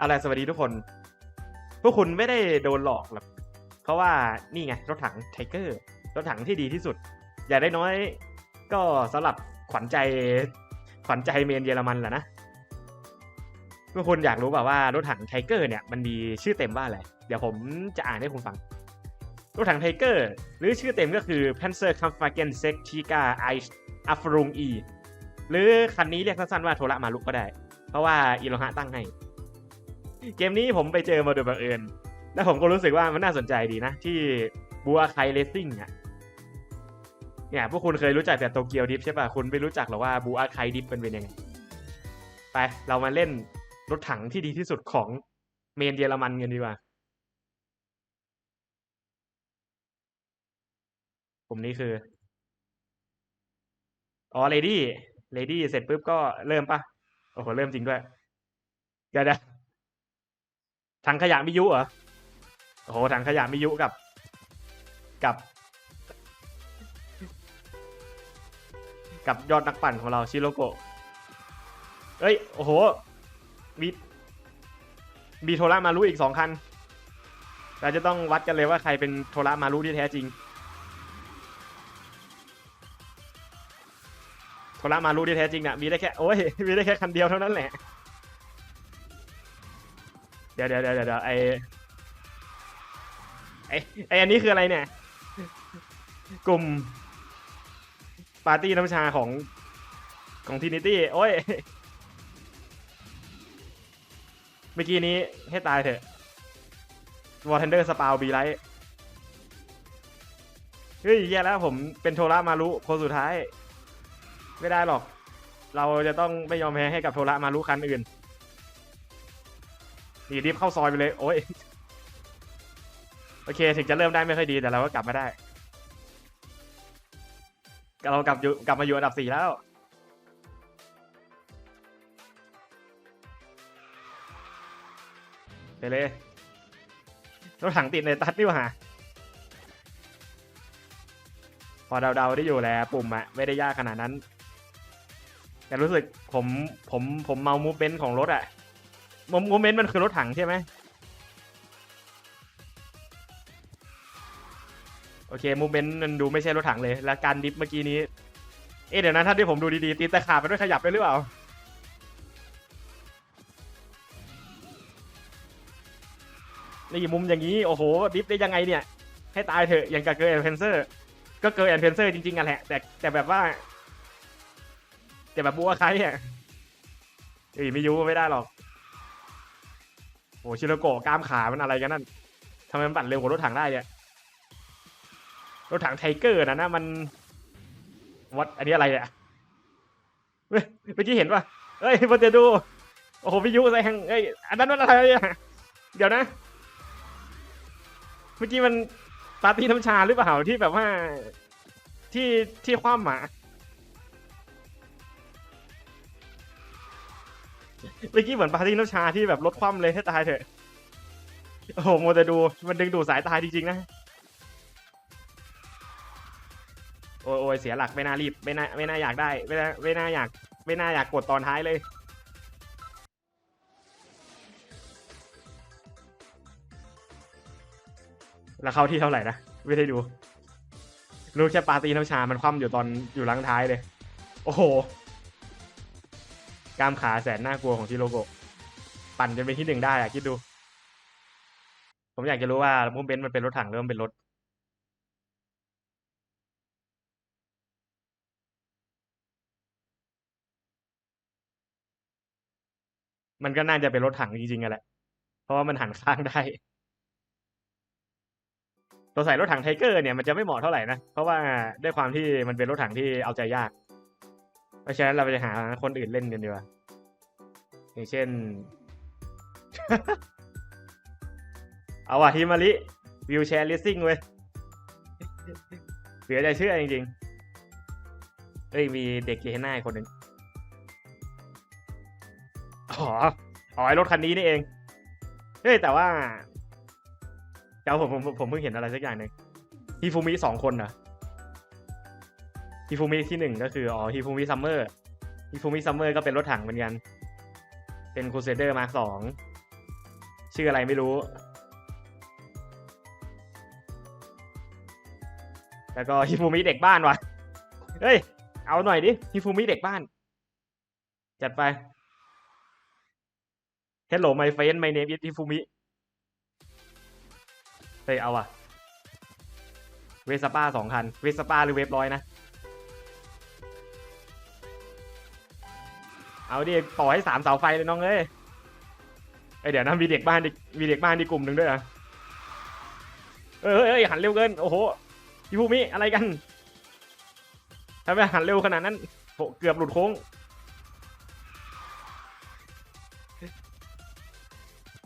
อะไรสวัสดีทุกคน พวกคุณไม่ได้โดนหลอกหรอกเพราะว่านี่ไงรถถังไทเกอร์รถถังที่ดีที่สุด อย่าได้น้อย ก็สำหรับขวัญใจขวัญใจเมนเยอรมันแหละนะพวกคุณอยากรู้แบบว่ารถถังไทเกอร์เนี่ยมันมีชื่อเต็มว่าอะไร เดี๋ยวผมจะอ่านให้คุณฟัง รถถังไทเกอร์หรือชื่อเต็มก็คือ Panzer Kampfwagen 6 Tiger I a f r u n g E หรือคันนี้เรียกสั้นๆว่าโทระมาลุกก็ได้ เพราะว่าอิโรฮะตั้งให้ เกมนี้ผมไปเจอมาโดยบังเอิญ แล้วผมก็รู้สึกว่ามันน่าสนใจดีนะ ที่บัวไคเลสซิ่งอะเนี่ยพวกคุณเคยรู้จักแต่โตเกียวดิฟใช่ป่ะ คุณไม่รู้จักหรอว่าบูอาไคดิฟเป็นเป็นยังไง ไป เรามาเล่นรถถังที่ดีที่สุดของเมนเยอรมันกันดีกว่า ผมนี้คือ อ๋อเลดี้เลดี้เสร็จปุ๊บก็เริ่มป่ะ โอ้โห เริ่มจริงด้วยเดี๋ยวเดี๋ยว ถังขยะมิยุเหรอโอ้โหถังขยะมิยุกับ กับ กับยอดนักปั่นของเราชิโรโกะเอ้ยโอ้โหมีมีโทระมารุอีกสองคันเราจะต้องวัดกันเลยว่าใครเป็นโทระมารุที่แท้จริงโทระมารุที่แท้จริงน่ะมีได้แค่โอ้ยมีได้แค่คันเดียวเท่านั้นแหละ ดี๋ยวเดี๋ยวเดี๋ยวเดี๋ยวไอไอไออันนี้คืออะไรเนี่ย กลุ่ม ปาร์ตี้น้ำชาของของทีนิตี้โอ้ย เมื่อกี้นี้ให้ตายเถอะวอร์เทนเดอร์สปาวบีไลท์เฮ้ยแย่แล้วผมเป็นโทระมารุคนสุดท้าย ไม่ได้หรอก เราจะต้องไม่ยอมแพ้ให้กับโทระมารุคันอื่น นีดิฟเข้าซอยไปเลย โอ้ย โอเค ถึงจะเริ่มได้ไม่ค่อยดี แต่เราก็กลับมาได้ เรากลับอยู่กลับมาอยู่อันดับสี่แล้ว ไปเลยรถถังติดในตัดนี่หว่าพอเดาๆได้อยู่แหล้วปุ่มอะไม่ได้ยากขนาดนั้น แต่รู้สึกผมผมผมเมามูฟเมนของรถอะ มูเมนต์มันคือรถถังใช่ไหมโอเคมูเมนต์มันดูไม่ใช่รถถังเลย แล้วการดิฟเมื่อกี้นี้ เอ๊ะเดี๋ยวนะถ้าที่ผมดูดีๆตีนตะขาบไปด้วยขยับไปหรือเปล่านี่มุมอย่างนี้ โอ้โห ดิฟได้ยังไงเนี่ย ให้ตายเถอะอย่างกับเกอร์แอนเพนเซอร์ ก็เกอร์แอนเพนเซอร์จริงๆกันแหละ แต่แต่แบบว่า แต่แบบบัวใครอะเอ้ยไม่ยูไม่ได้หรอก โอ้ชิโรโกะกล้ามขามันอะไรกันนั่นทำไมมันปั่นเร็วกว่ารถถังได้เนี่ยรถถังไทเกอร์นะนะมันวัดอันนี้อะไรเนี่ยเฮ้ยเมื่อกี้เห็นป่ะเอ้ยมันจะดูโอ้โหพี่ยุแซงเอ้ยอันนั้นมันอะไรเนี่ยเดี๋ยวนะ เมื่อกี้มันปาร์ตี้น้ำชาหรือเปล่าที่แบบว่าที่ที่คว่ำหมา เมื่อกี้เหมือนปาร์ตี้น้ำชาที่แบบลดคว่ำเลยให้ตายเถอะ โอ้โหโมจะดูมันดึงดูดสายตาจริงๆนะ โอ้ยโอ้ยเสียหลักไม่น่ารีบไม่น่าไม่น่าอยากได้ไม่น่าไม่น่าอยากไม่น่าอยากกดตอนท้ายเลยแล้วเข้าที่เท่าไหร่นะ ไม่ได้ดู รู้แค่ปาร์ตี้น้ำชา มันคว่ำอยู่ตอนอยู่หลังท้ายเลย โอ้โห กล้ามขาแสนน่ากลัวของชิโรโกะปั่นจนเป็นที่หนึ่งได้อะคิดดู ผมอยากจะรู้ว่ามุมเบนซ์มันเป็นรถถังหรือมันเป็นรถมันก็น่าจะเป็นรถถังจริงๆอะแหละ เพราะว่ามันหันข้างได้ ตัวใส่รถถังไทเกอร์เนี่ยมันจะไม่เหมาะเท่าไหร่นะ เพราะว่าด้วยความที่มันเป็นรถถังที่เอาใจยาก ราะฉะนั้นเราไปหาคนอื่นเล่นกันดีกว่าอย่างเช่น เอาว่ะฮิมาริวิวแชร์ลิสซิ่งเว้ยเหลือใจเชื่อจริงๆเอ้ยมีเด็กเกน่าอีกคนหนึ่งอ๋ออ๋อไอรถคันนี้นี่เอง เฮ้ยแต่ว่าเจ้าผมผมผมผมเพิ่งเห็นอะไรสักอย่างหนึ่งฮิฟูมิสองคนนะ ฮิฟูมิที่หนึ่งก็คืออ๋อฮิฟูมิซัมเมอร์ฮิฟูมิซัมเมอร์ก็เป็นรถถังเหมือนกัน เป็นคูเซเดอร์มาสองชื่ออะไรไม่รู้ แล้วก็ฮิฟูมิเด็กบ้านวะเฮ้ย เอาหน่อยดิฮิฟูมิเด็กบ้าน จัดไป Hello my friend my name is ฮิฟูมิเฮ้ยเอาอะเวสป้าสองคัน เวสป้าหรือเวฟร้อยนะ เอาดิต่อให้สามเสาไฟเลยน้องเอ้ยเอ้ยเดี๋ยวนะมีเด็กบ้านอีกมีเด็กบ้านอีกกลุ่มหนึ่งด้วยเหรอเอ้ยเอ้ยหันเร็วเกินโอ้โหพี่ภูมิอะไรกันทำไมหันเร็วขนาดนั้นโหเกือบหลุดโค้ง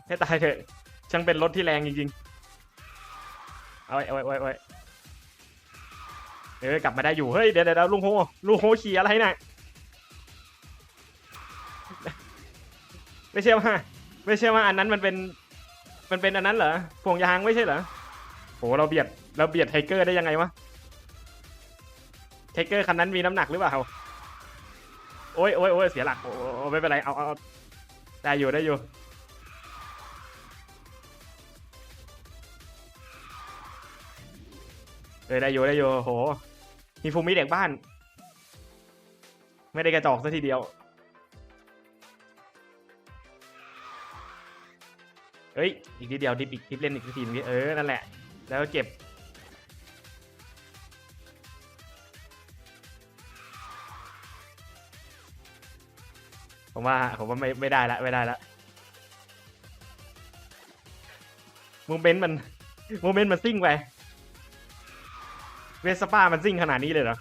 ให้ตายเถอะช่างเป็นรถที่แรงจริงๆ เอาไว้เอาไว้เอาไว้เอาไว้เอกลับมาได้อยู่ เฮ้ย เดี๋ยวเดี๋ยวลุงโฮลุงโฮขี่อะไรน่ะ ไม่ใช่ว่า ไม่ใช่ว่าอันนั้นมันเป็น มันเป็นอันนั้นเหรอพวงยางไม่ใช่เหรอโหเราเบียดเราเบียดไทเกอร์ได้ยังไงวะไทเกอร์คันนั้นมีน้ำหนักหรือเปล่าโอ้ยโอ้ยโอ้ยเสียหลักโอ้ไม่เป็นไรเอาเอาเอาได้อยู่ได้อยู่เออได้อยู่ได้อยู่โหมีภูมิเด็กบ้าน ไม่ได้กระจอกซะทีเดียว เอ้ย อีกทีเดียวดิบอีกดิบเล่นอีกทีนึงเออ นั่นแหละ แล้วเก็บ ผมว่า ผมว่าไม่ไม่ได้ละไม่ได้ละโมเมนต์มันโมเมนต์มันซิ่งไป เวสป้ามันซิ่งขนาดนี้เลยเหรอ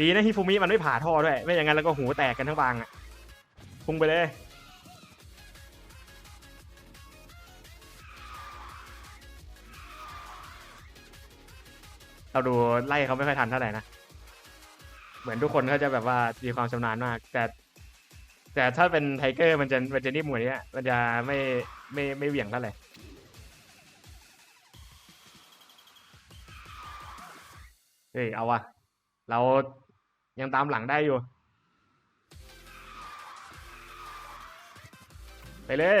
ดีนะฮิฟูมิมันไม่ผ่าท่อด้วย ไม่อย่างนั้นแล้วก็หูแตกกันทั้งบางอะพุ่งไปเลย เราดูไล่เขาไม่ค่อยทันเท่าไหร่นะ เหมือนทุกคนเขาจะแบบว่ามีความชำนาญมาก แต่ แต่ถ้าเป็นไทเกอร์มันจะมันจะนิ่มกว่านี้มันจะไม่ไม่ไม่เหวี่ยงเท่าไหร่เฮ้ยเอาวะเรายังตามหลังได้อยู่ ไปเลย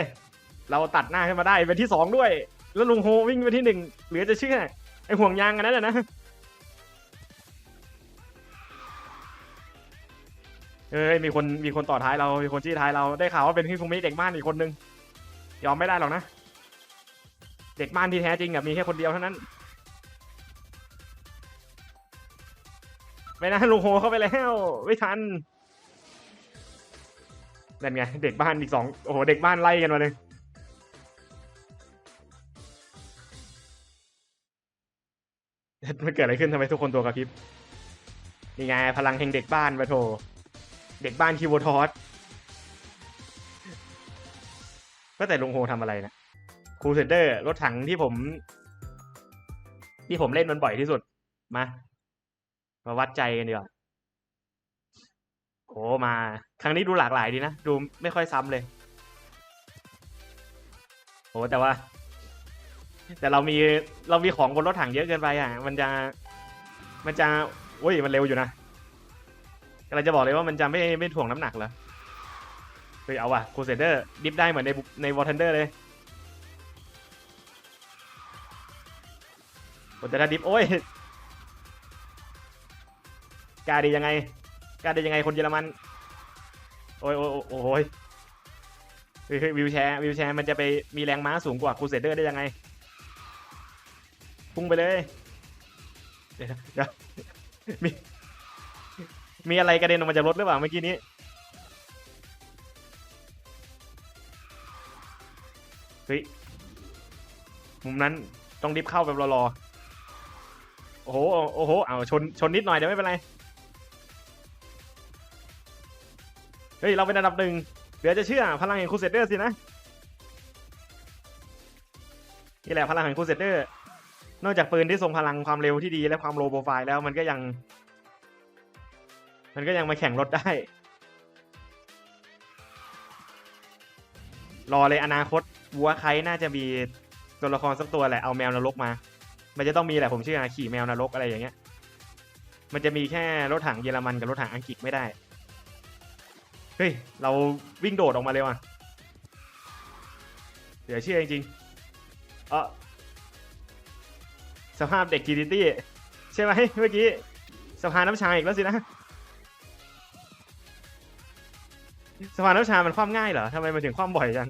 เราตัดหน้าขึ้นมาได้เป็นที่สองด้วย แล้วลุงโฮวิ่งไปที่หนึ่งเหลือจะเชื่อไอห่วงยางอันนั้นแหละนะ เอ้ยมีคนมีคนต่อท้ายเรา มีคนชี้ท้ายเราได้ข่าวว่าเป็นพี่ภูมิเด็กบ้านอีกคนนึงยอมไม่ได้หรอกนะ เด็กบ้านที่แท้จริงอะมีแค่คนเดียวเท่านั้นไม่นะลุงโฮเข้าไปแล้วไม่ทันนั่นไงเด็กบ้านอีกสองโอ้โหเด็กบ้านไล่กันมาเลยมันเกิดอะไรขึ้นทำไมทุกคนตัวกระพริบนี่ไงพลังแห่งเด็กบ้านมาโถ เด็กบ้านคีโบทอสก็แต่ลงโฮทำอะไรนะครูเซนเดอร์ รถถังที่ผม ที่ผมเล่นมันบ่อยที่สุด มา มาวัดใจกันดีกว่าโอ้มา ครั้งนี้ดูหลากหลายดีนะ ดูไม่ค่อยซ้ำเลยโอ้แต่ว่า แต่เรามีเรามีของบนรถถังเยอะเกินไปอะ มันจะ มันจะโอ้ยมันเร็วอยู่นะ กำลังจะบอกเลยว่ามันจะไม่ไม่ถ่วงน้ำหนักเหรอเฮ้ยเอาว่ะคูเซเดอร์ดิฟได้เหมือนในในวอร์เทนเดอร์เลยโอ้แต่ถ้าดิฟโอ้ยกล้าดียังไงกล้าดียังไงคนเยอรมัน โอ้ยโอ้ยโอ้ยโอ้ยเฮ้ยเฮ้ยวิวแชร์วิวแชร์มันจะไปมีแรงม้าสูงกว่าคูเซเดอร์ได้ยังไง พุ่งไปเลย เดี๋ยวเดี๋ยวมี มีอะไรกระเด็นออกมาจากรถหรือเปล่าเมื่อกี้นี้ เฮ้ย มุมนั้นต้องดิฟเข้าแบบรอๆ โอ้โห โอ้โห เอาชน ชนนิดหน่อยเดี๋ยวไม่เป็นไร เฮ้ย เราเป็นอันดับหนึ่งเดี๋ยวจะเชื่อ พลังแห่งคูเซเดอร์สินะ นี่แหละพลังแห่งคูเซเดอร์ นอกจากปืนที่ทรงพลังความเร็วที่ดีและความโลโปรไฟล์แล้วมันก็ยัง มันก็ยังมาแข่งรถได้ รอเลยอนาคตวัวใครน่าจะมีตัวละครสักตัวแหละเอาแมวนรกมา มันจะต้องมีแหละผมเชื่อขี่แมวนรกอะไรอย่างเงี้ย มันจะมีแค่รถถังเยอรมันกับรถถังอังกฤษไม่ได้ เฮ้ย เราวิ่งโดดออกมาเลยว่ะเหลือเชื่อจริงๆเออสภาพเด็กกีดิตี้ใช่ไหมเมื่อกี้สะพานน้ำชาอีกแล้วสินะ สะพานน้ำชา มันคว่ำง่ายเหรอทำไมมันถึงคว่ำบ่อยจัง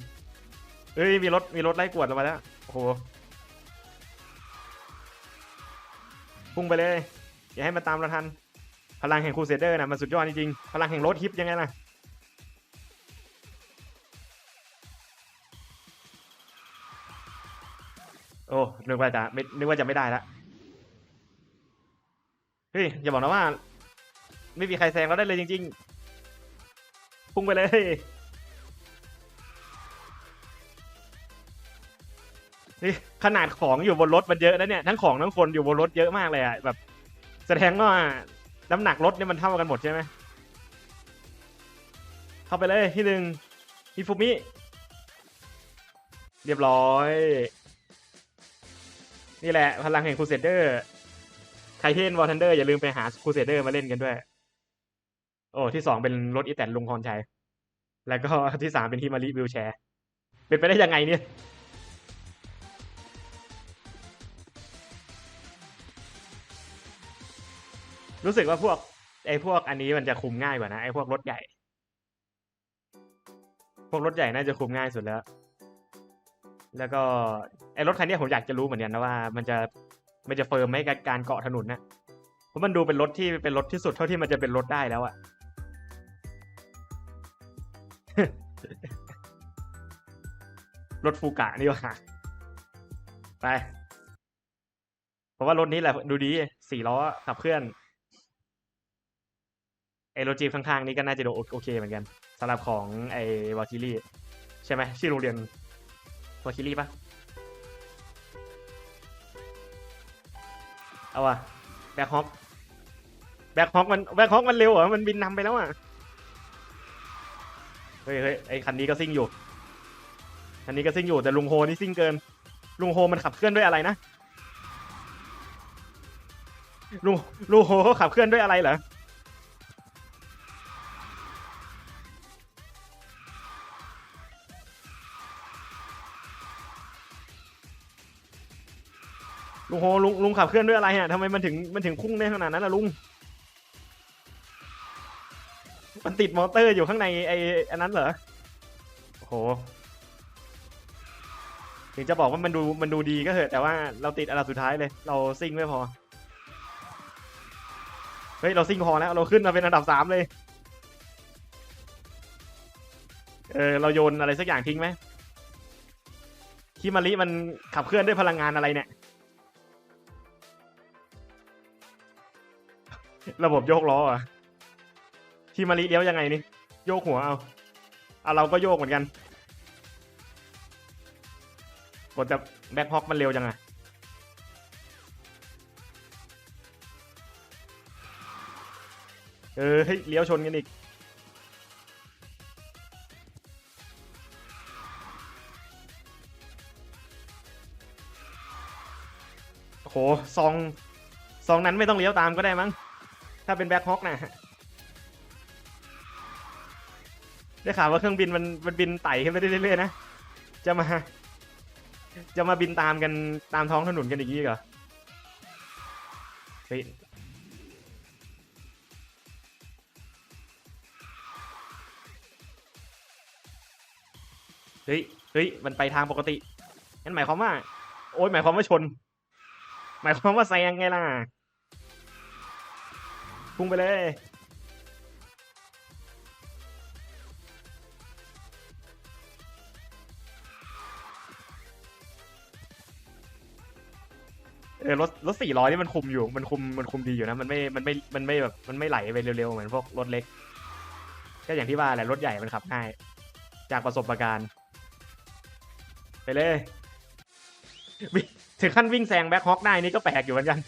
เฮ้ย มีรถ มีรถไล่กวดลงมาแล้ว โอ้โห พุ่งไปเลย อย่าให้มันตามเราทัน พลังแห่งครูเซเดอร์นะมันสุดยอดจริงๆ พลังแห่งรถฮิปยังไงล่ะ โอ้ นึกว่าจะไม่นึกว่าจะไม่ได้ละ เฮ้ย อย่าบอกนะว่า ไม่มีใครแซงเราได้เลยจริง ๆ พุ่งไปเลยนี่ขนาดของอยู่บนรถมันเยอะนะเนี่ยทั้งของทั้งคนอยู่บนรถเยอะมากเลยอะแบบ แสดงว่าน้ำหนักรถเนี่ยมันเท่ากันหมดใช่ไหมเข้าไปเลยที่หนึ่งฮิฟุมิเรียบร้อย นี่แหละ พลังแห่งครูเซเดอร์ใครที่เล่นวอร์ทันเดอร์อย่าลืมไปหาครูเซเดอร์มาเล่นกันด้วย โอ้ที่สองเป็นรถอีแตนลุงพรชัย แล้วก็ที่สามเป็นฮิมาริวิวแชร์ เป็นไปได้ยังไงเนี่ย รู้สึกว่าพวกไอ้พวกอันนี้มันจะคุมง่ายกว่านะ ไอ้พวกรถใหญ่ พวกรถใหญ่น่าจะคุมง่ายสุดแล้ว แล้วก็ไอ้รถคันนี้ผมอยากจะรู้เหมือนกันนะว่า มันจะมันจะเฟิร์มไหมกับการเกาะถนนนะเพราะมันดูเป็นรถที่เป็นรถที่สุดเท่าที่มันจะเป็นรถได้แล้วอะ รถฟูกะนี่ว่าไปเพราะว่ารถนี้แหละดูดีสี่ล้อขับเคลื่อนไอ้รถจีบข้างๆ นี่ก็น่าจะดูโอเคเหมือนกันสำหรับของไอวาคิลี่ใช่ไหมชื่อโรงเรียนวาคิลี่ปะเอาอะแบ็คฮอปแบ็คฮอปมันแบ็คฮอปมันเร็วเหรอมันบินนำไปแล้วอะเฮ้ยเฮ้ยไอคันนี้ก็ซิ่งอยู่ คันนี้ก็ซิ่งอยู่แต่ลุงโฮนี่ซิ่งเกิน ลุงโฮมันขับเคลื่อนด้วยอะไรนะลุงลุงโฮเขาขับเคลื่อนด้วยอะไรเหรอลุงโฮลุงลุงขับเคลื่อนด้วยอะไรฮะทำไมมันถึงมันถึงพุ่งได้ขนาดนั้นล่ะลุง มันติดมอเตอร์อยู่ข้างในไอ้อันนั้นเหรอโอ้โห ถึงจะบอกว่ามันดูมันดูดีก็เถอะแต่ว่าเราติดอันดับสุดท้ายเลย เราซิ่งไม่พอ เฮ้ย เราซิ่งพอแล้ว เราขึ้นมาเป็นอันดับสามเลย เออ เราโยนอะไรสักอย่างทิ้งไหมคิมาริมันขับเคลื่อนด้วยพลังงานอะไรเนี่ย ระบบโยกล้ออะที่มารีเลี้ยวยังไงนี่ โยกหัวเอาเอาเราก็โยกเหมือนกัน กดจะแบ็คฮอกมันเร็วจังอะเออเฮ้ยเลี้ยวชนกันอีกโอ้โหซองซองนั้นไม่ต้องเลี้ยวตามก็ได้มั้ง ถ้าเป็นแบ็คฮอกนะได้ข่าวว่าเครื่องบินมันมันบินไต่ขึ้นไปเรื่อยๆนะ จะมา จะมาบินตามกันตามท้องถนนกันอย่างนี้เหรอเฮ้ยเฮ้ย เฮ้ย มันไปทางปกตินั่นหมายความว่า โอ้ยหมายความว่าชน หมายความว่าแซงไงล่ะ พุ่งไปเลย เออรถรถสี่ร้อยนี่มันคุมอยู่ มันคุมมันคุมดีอยู่นะ มันไม่มันไม่มันไม่แบบมันไม่ไหลไปเร็วๆเหมือนพวกรถเล็ก ก็อย่างที่ว่าแหละรถใหญ่มันขับง่าย จากประสบการณ์ ไปเลยถึงขั้นวิ่งแซงแบ็คฮอกได้นี่ก็แปลกอยู่เหมือนกัน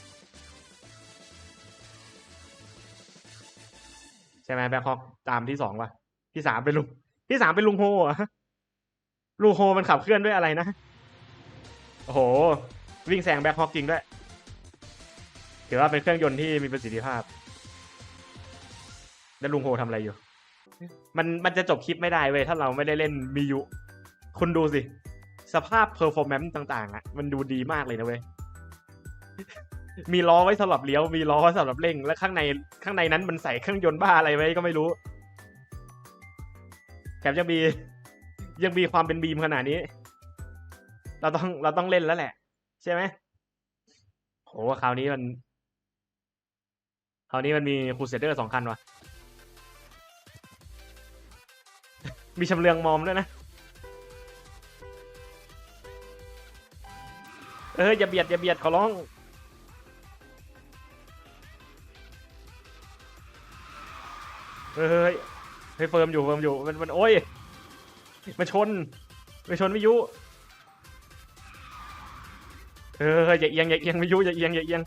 ใช่ไหมแบ็คฮอกตามที่สองว่ะ ที่สามเป็นลุงที่สามเป็นลุงโฮอะลุงโฮมันขับเคลื่อนด้วยอะไรนะโอ้โห วิ่งแซงแบ็คฮอกจริงด้วย ถือว่าเป็นเครื่องยนต์ที่มีประสิทธิภาพ แล้วลุงโฮทำอะไรอยู่ มันมันจะจบคลิปไม่ได้เว้ย ถ้าเราไม่ได้เล่นมิยุ คุณดูสิ สภาพเพอร์ฟอร์แมนซ์ต่างๆ อะ มันดูดีมากเลยนะเว้ย มีล้อไว้สำหรับเลี้ยว มีล้อไว้สำหรับเร่ง และข้างในข้างในนั้นมันใส่เครื่องยนต์บ้าอะไรไว้ก็ไม่รู้ แถมยังมียังมีความเป็นบีมขนาดนี้ เราต้องเราต้องเล่นแล้วแหละ ใช่ไหมโหคราวนี้มัน คราวนี้มันมีคูเซเดอร์สองคันวะมีชำเลืองมอมด้วยนะเอออย่าเบียดอย่าเบียดขอร้องเฮ้ยเฮ้ยเฟิร์มอยู่เฟิร์มอยู่มันมันโอ้ยมันชนมันชนวิยุ เอออย่าเอียงอย่าเอียงวิทยุอย่าเอียงอย่าเอียง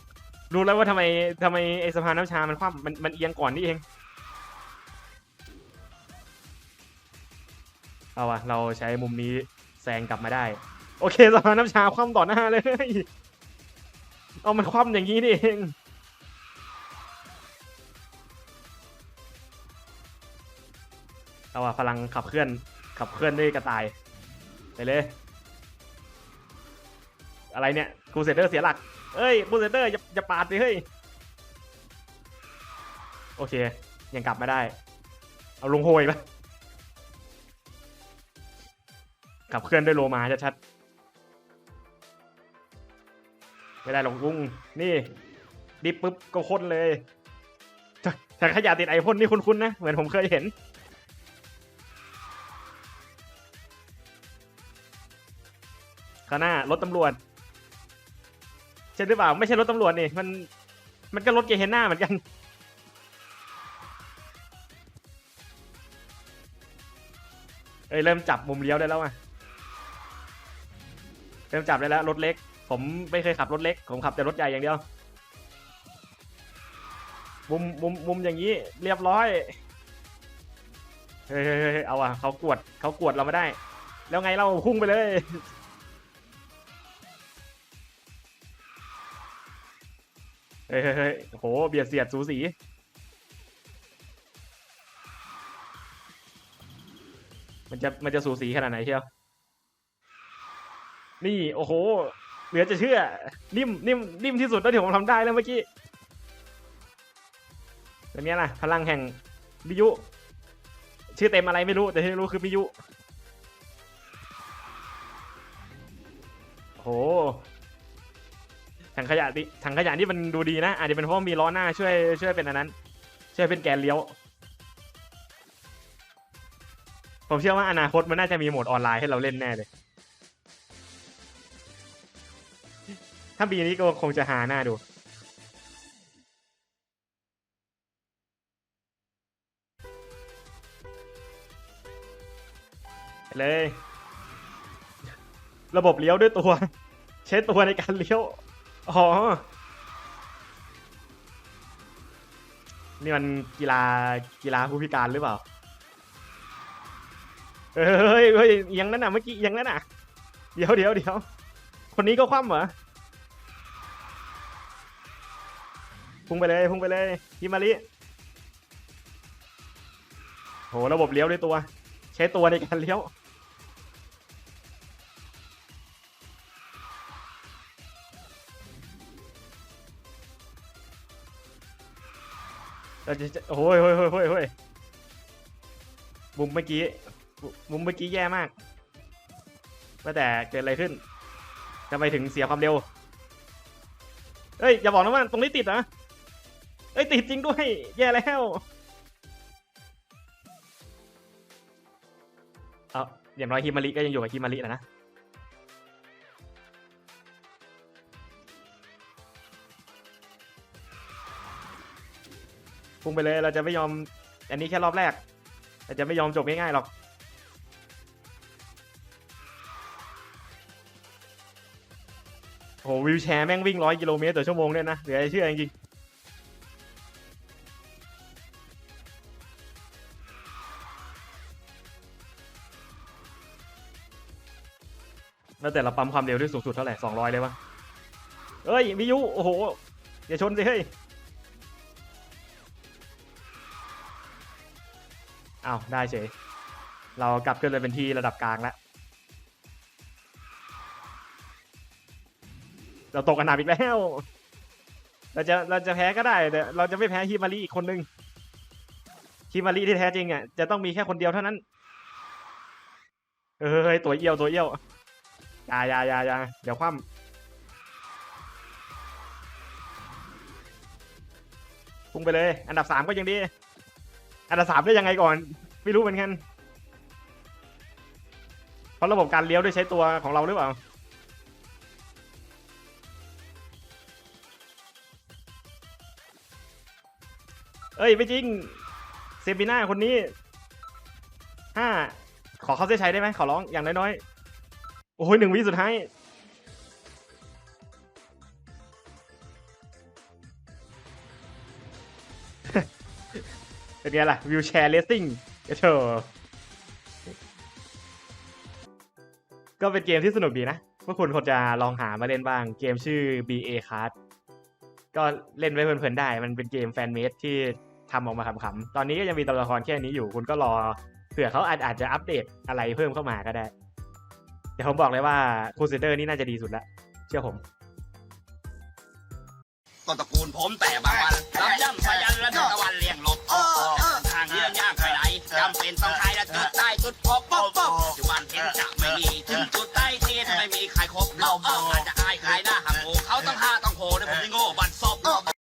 รู้แล้วว่าทำไมทำไมไอสะพานน้ำชา มันคว่ำมันมันเอียงก่อนนี่เอง เอาวะเราใช้มุมนี้แซงกลับมาได้ โอเคสะพานน้ำชาคว่ำต่อหน้าเลยเอามันคว่ำอย่างนี้นี่เองเอาอะพลังขับเคลื่อนขับเคลื่อนด้วยกระต่ายไปเลย อะไรเนี่ย กูเซเดอร์เสียหลัก เอ้ยกูเซเดอร์อย่าอย่าปาดสิเฮ้ย โอเค ยังกลับไมาได้ เอาลงโฮยปะขับเคลื่อนด้วยโลมาชัดๆไม่ได้หรอกลุงนี่ดิบปุ๊บก็ค้นเลยถังขยะติดไอพ่นนี่คุ้นๆนะ เหมือนผมเคยเห็น ข้างหน้ารถตำรวจ ช่หรือเปล่า ไม่ใช่รถตำรวจนี่มัน มันก็รถเกเฮนหน้าเหมือนกันเอ้ยเริ่มจับมุมเลี้ยวได้แล้วอะเริ่มจับได้แล้วรถเล็ก ผมไม่เคยขับรถเล็ก ผมขับแต่รถใหญ่อย่างเดียว มุมมุมมุมอย่างนี้ เรียบร้อย เฮ้ยเฮ้ยเฮ้ยเอาอะเขากวดเขากวดเราไม่ได้ แล้วไงเราพุ่งไปเลย เฮ้ยเฮ้ยโห เบียดเสียดสูสี มันจะมันจะสูสีขนาดไหนเชียว นี่ โอ้โห เหลือจะเชื่อ นิ่มนิ่มนิ่มที่สุดแล้วที่ผมทำได้แล้วเมื่อกี้เป็นไงล่ะ พลังแห่งมิยุ ชื่อเต็มอะไรไม่รู้ แต่ที่รู้คือมิยุ โอ้โห ถังขยะดิถังขยะนี่มันดูดีนะ อาจจะเป็นเพราะมีล้อหน้าช่วยช่วยเป็นอันนั้น ช่วยเป็นแกนเลี้ยว ผมเชื่อว่าอนาคตมันน่าจะมีโหมดออนไลน์ให้เราเล่นแน่เลย ถ้าปีนี้ก็คงจะหาหน้าดูเลย ระบบเลี้ยวด้วยตัว ใช้ตัวในการเลี้ยว อ๋อ นี่มันกีฬากีฬาผู้พิการหรือเปล่า เฮ้ยเฮ้ยเอียงนั่นน่ะเมื่อกี้เอียงนั่นน่ะ เดี๋ยวเดี๋ยวเดี๋ยว คนนี้ก็คว่ำเหรอ พุ่งไปเลยพุ่งไปเลยฮิมาริโหระบบเลี้ยวด้วยตัว ใช้ตัวในการเลี้ยว เราจะโอ้ยโอ้ยโอ้ยโอ้ยโอ้ยมุมเมื่อกี้มุมุมเมื่อกี้แย่มากว่าแต่เกิดอะไรขึ้นทำไมถึงเสียความเร็ว เอ้ย อย่าบอกนะว่าตรงนี้ติดนะ เอ้ย ติดจริงด้วย แย่แล้ว เอาอย่างน้อยฮิมาริก็ยังอยู่กับฮิมารินะ พุ่งไปเลยเราจะไม่ยอม อันนี้แค่รอบแรกเราจะไม่ยอมจบง่ายๆหรอกโหวิวแชร์แม่งวิ่งร้อยกิโลเมตรต่อชั่วโมงเนี่ยนะเหลือเชื่อจริงๆแล้วแต่เราปั๊มความเร็วได้สูงสุดเท่าไหร่สองร้อยเลยวะเอ้ยมิยุ โอ้โห อย่าชนสิเฮ้ย อ้าวได้เฉย เรากลับขึ้นไปเป็นที่ระดับกลางแล้ว เราตกอันดับอีกแล้ว เราจะเราจะแพ้ก็ได้แต่เราจะไม่แพ้ฮิมารีอีกคนนึงฮิมารีที่แท้จริงอะจะต้องมีแค่คนเดียวเท่านั้นเฮ้ยตัวเอี้ยวตัวเอี้ยวอยาอยาอยาอยาเดี๋ยวคว่ำพุ่งไปเลย อันดับสามก็ยังดี อันดับสามได้ยังไงก่อน ไม่รู้เหมือนกัน เพราะระบบการเลี้ยวด้วยใช้ตัวของเราหรือเปล่าเอ้ยไม่จริงเซบิน่าคนนี้ห้าขอเข้าเส้นชัยได้ไหมขอร้องอย่างน้อยๆ โอ้ยหนึ่งวิสุดท้าย เป็นไงล่ะวิวแชร์เลสซิ่งเถอะก็เป็นเกมที่สนุกดีนะพวกคุณคงจะลองหามาเล่นบ้าง เกมชื่อ BA Card ก็เล่นไว้เพลินๆได้ มันเป็นเกมแฟนเมดที่ทำออกมาขำๆ ตอนนี้ก็ยังมีตัวละครแค่นี้อยู่ คุณก็รอเผื่อเขาอาจอาจจะอัปเดตอะไรเพิ่มเข้ามาก็ได้แต่ผมบอกเลยว่าคูเซเดอร์นี่น่าจะดีสุดละ เชื่อผมต้นตระกูลผมแต่บางวัน